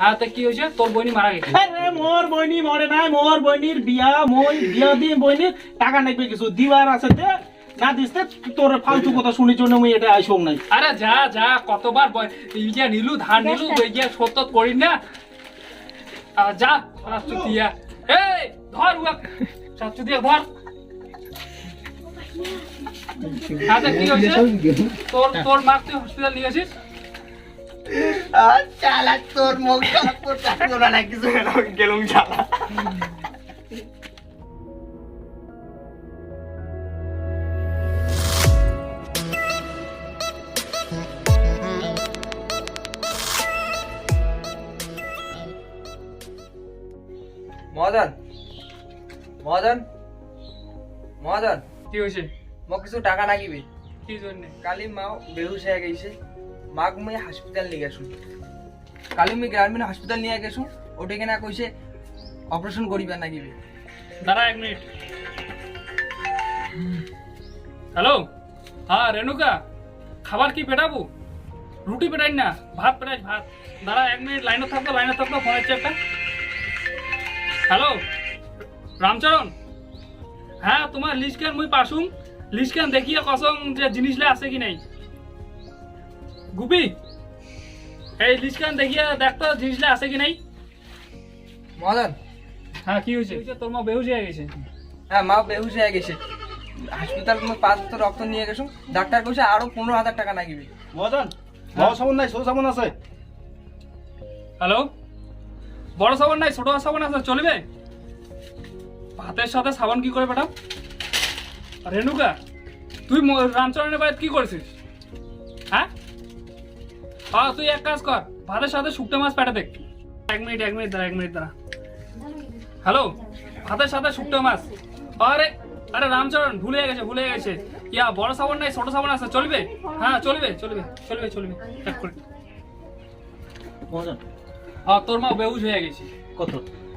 হ্যাঁ তা কি হয়েছে? তোর বইনি মারা গেছে। আরে মোর বইনি মরে নাই মোর বইনির বিয়া মই বিয়া দিয়ে বইনির টাকা নাইবে কিছু দিবার আছে দে না দিস তোর ফালতু কথা শুনি জন্য মুই এটা আইসং নাই। আরে যা যা কতবার বই ইয়া নিলু ধান নিলু ইয়া সত্য করি না। যা রাষ্ট্রতিয়া এই ধর উয়া রাষ্ট্রতিয়া ধর। হ্যাঁ তা কি হয়েছে? তোর তোর মাক তুই হসপিটাল নিয়ে আসিস? চালা তোর মুখ খারাপ করতে তোরা না কিছু গেলুম চালা। মদন মদন মদন কি হয়েছে? মোক কিছু টাকা নাগিবি কি জন্য? কালি মা বেহুশ হয়ে গেছে। মাক মুই হসপিটাল নিয়ে গেছু। কালি মুই গ্রামীণ হসপিটাল নিয়ে গেছু, ওটা কিনা কইছে, অপারেশন করিবার নাগিবি দাঁড়া এক মিনিট। হ্যালো? হ্যাঁ রেণুকা, খাবার কি পেটাবো? রুটি পেটাই না, ভাত পেটাই, ভাত। দাঁড়া এক মিনিট, লাইনে থাকতো লাইনে থাকতো ফোন হচ্ছে একটা হ্যালো? রামচরণ? হ্যাঁ তোমার লিস্ট কেন মুই পাসুং লিস্ট দেখিয়ে কসং যে জিনিসলে আছে কি নাই? গুপি এই কেন দেখিয়ে দেখতো জিনিসলে আছে কি নাই? মদন হ্যাঁ কি হয়েছে? তোর মা বেহুশ হয়ে গেছে। হ্যাঁ মা বেহুশ হয়ে গেছে। হাসপাতাল পাঁচ তো রক্ত নিয়ে গেছু। ডাক্তার কইছে আরও পনেরো হাজার টাকা নাগিবি মদন বড় সাবন নাই ছোট সাবন আছে। হ্যালো? বড় সাবান নাই ছোট সাবান আছে চলবে? ভাতের সাথে সাবান কি করে পাঠাও রেণুকা তুই রামচরণের বাড়িতে কি করেছিস? হ্যাঁ তুই এক কাজ কর ভাতের সাথে শুকনো মাছ পেটে দেখ। এক মিনিট এক মিনিট দাঁড়া এক মিনিট দাঁড়া। হ্যালো? ভাতের সাথে শুকনো মাছ। আরে আরে রামচরণ ভুলে গেছে ভুলে গেছে। ইয়া বড় সাবান নাই ছোট সাবান আছে চলবে? হ্যাঁ চলবে চলবে চলবে চলবে। এক করে। হ্যাঁ তোর মা বেহুশ হয়ে গেছে। কত?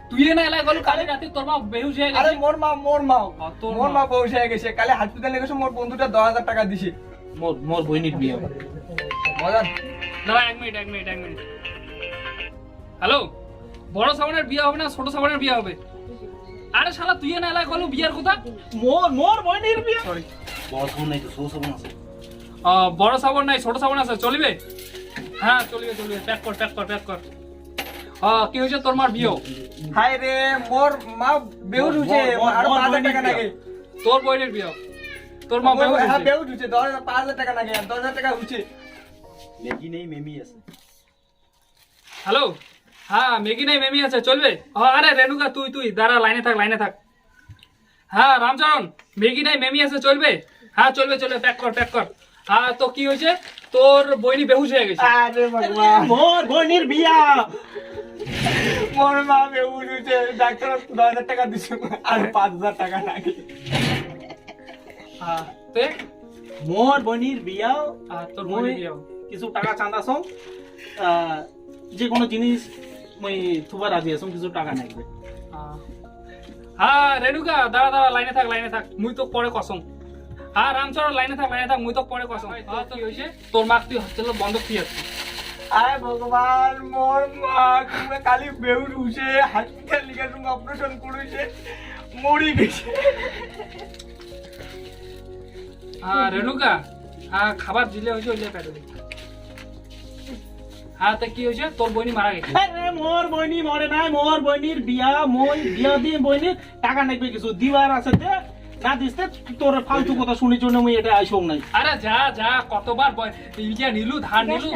তুই না এলাই গেল কালি রাতে তোর মা বেহুশ হয়ে আরে মোর মা মোর মা। তোর মোর মা। বেহুশ হয়ে গেছে। কালি হসপিটাল গেছু মোর বন্ধুটা দশ হাজার টাকা দিছে। মোর মোর বইনির বিয়া মদন দাঁড়া এক মিনিট এক মিনিট এক মিনিট। হ্যালো? বড় সাবানের বিয়ে হবে না ছোট সাবানের বিয়ে হবে? আরে শালা তুই না এলাই গেল বিয়ের কথা? মোর মোর বইনির বিয়া? সরি বড় সাবন নাই তো ছোট সাবন আছে। বড় সাবান নাই ছোট সাবান আছে চলবে? হ্যাঁ চলবে চলবে প্যাক কর প্যাক কর প্যাক কর। হ্যাঁ কি হয়েছে তোর মার বিয়ে হাই রে মোর মা বেহুশ হইছে মোর- আরও মোর হাজার টাকা বিয়া। লাগে তোর বইনের বিয়ে তোর মা বেহুশ হ্যাঁ হয়েছে। দশ হাজার পাঁচ হাজার টাকা লাগে দশ হাজার টাকা হইছে মেগি নেই মেমি আছে। হ্যালো হ্যাঁ মেগি নাই মেমি আছে চলবে? আরে রেণুকা তুই তুই দাঁড়া লাইনে থাক লাইনে থাক। হ্যাঁ রামচরণ মেগি নাই মেমি আছে চলবে? হ্যাঁ চলবে চলবে প্যাক কর প্যাক কর। হ্যাঁ তো কি হয়েছে? তোর বইনি বেহুশ হয়ে গেছে। আরে ভগবান। মোর বইনির বিয়া। মোর মা বেহুশ হইছে ডাক্তার দশ হাজার টাকা দিছে আর পাঁচ হাজার টাকা লাগে। হ্যাঁ তে? মোর বইনির বিয়া আর তোর মই বইনি বিয়ে কিছু টাকা চাঁদা সং যে কোনো জিনিস মই থুবা রাজি আছং কিছু টাকা নাইবে। হ্যাঁ রেণুকা দাঁড়া দাঁড়া লাইনে থাক লাইনে থাক মুই তো পরে কসম। হ্যাঁ রামচরণ লাইনে থাক লাইনে থাক মুই তো পরে কসম। তো কি হয়েছে তোর মাক তুই হসপিটাল বন্ধ কি আছে। আরে ভগবান মোর মা তুমি কালি বেহুশ হইছে হসপিটাল লিগে তুমি অপারেশন করেছে মরি গেছে। হ্যাঁ রেণুকা হ্যাঁ খাবার দিলে হয়েছে ওইলে পেটে। হ্যাঁ তা কি হয়েছে? তোর বইনি মারা গেছে। আরে মোর বইনি মরে নাই মোর বইনির বিয়া মই বিয়া দিয়ে বইনির টাকা নাইবে কিছু দিবার আছে দে না দিস তোর ফালতু কথা শুনি জন্য মুই এটা আইসং নাই। আরে যা যা কতবার ইয়া নিলু ধান নিলু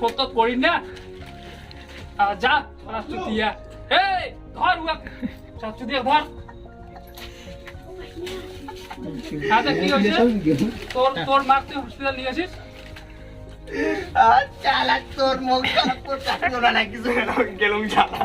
সত্য করি না। আহ, যা রাষ্ট্রতিয়া এই ধর উয়া রাষ্ট্রতিয়া ধর। হ্যাঁ কি হয়েছে? তোর তোর মাক তুই হসপিটাল নিয়ে আসিস? চালা তোর মুখ খারাপ করতে না কিছু গেলাম চালা